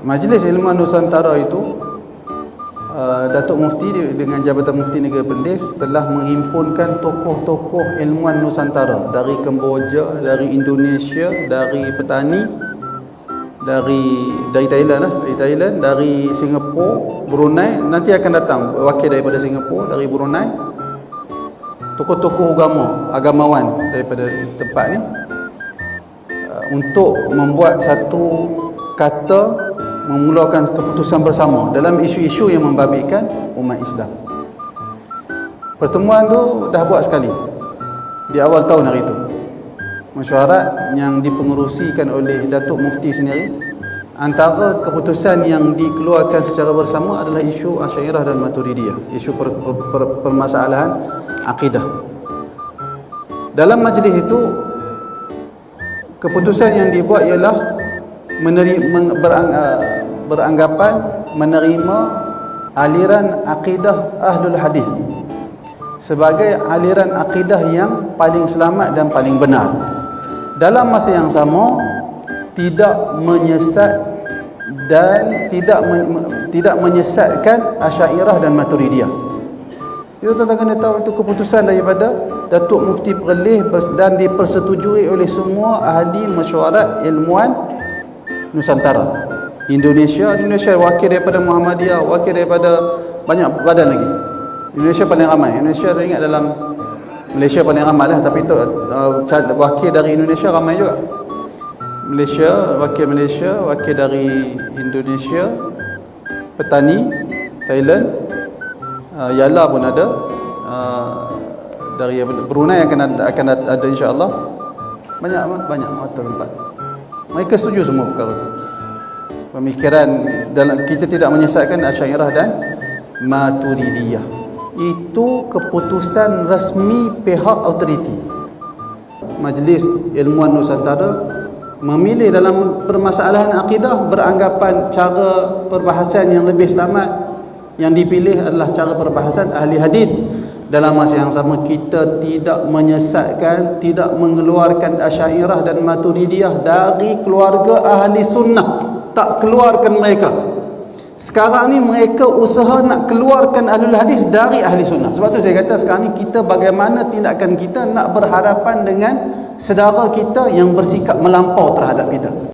Majlis Ilmuwan Nusantara itu uh, Datuk Mufti dengan Jabatan Mufti Negeri Perlis telah menghimpunkan tokoh-tokoh ilmuwan Nusantara dari Kemboja, dari Indonesia, dari petani, dari dari Thailand lah, dari Thailand, dari Singapura, Brunei, nanti akan datang wakil daripada Singapura, dari Brunei. Tokoh-tokoh agama, agamawan daripada tempat ni uh, untuk membuat satu kata memulakan keputusan bersama dalam isu-isu yang membabitkan umat Islam. Pertemuan tu dah buat sekali di awal tahun hari itu. Mesyuarat yang dipengerusikan oleh Datuk Mufti sendiri antara keputusan yang dikeluarkan secara bersama adalah isu Asy'ariyah dan Maturidiyah, isu per, per, per, permasalahan akidah. Dalam majlis itu keputusan yang dibuat ialah menerima berang, uh, beranggapan menerima aliran akidah ahlul hadis sebagai aliran akidah yang paling selamat dan paling benar. Dalam masa yang sama tidak menyesat dan tidak men, tidak menyesatkan Asy'ariyah dan Maturidiyah. Itu tuan-tuan kena tahu itu keputusan daripada Datuk Mufti Perlis dan dipersetujui oleh semua ahli mesyuarat ilmuwan Nusantara. Indonesia, Indonesia wakil daripada Muhammadiyah, wakil daripada banyak badan lagi. Indonesia paling ramai. Indonesia saya ingat dalam Malaysia paling ramai lah tapi itu uh, wakil dari Indonesia ramai juga. Malaysia, wakil Malaysia, wakil dari Indonesia, petani Thailand, uh, Yala pun ada. Uh, dari Brunei akan ada, akan ada insya-Allah. Banyak banyak mata tempat. Mereka setuju semua perkara itu. Pemikiran dalam kita tidak menyesatkan Asy'ariyah dan Maturidiyah. Itu keputusan rasmi pihak autoriti. Majlis Ilmuwan Nusantara memilih dalam permasalahan akidah beranggapan cara perbahasan yang lebih selamat yang dipilih adalah cara perbahasan ahli hadis dalam masa yang sama kita tidak menyesatkan tidak mengeluarkan Asy'ariyah dan Maturidiyah dari keluarga ahli sunnah. Tak keluarkan mereka. Sekarang ni mereka usaha nak keluarkan ahli hadis dari ahli sunnah. Sebab tu saya kata sekarang ni kita bagaimana tindakan kita nak berhadapan dengan saudara kita yang bersikap melampau terhadap kita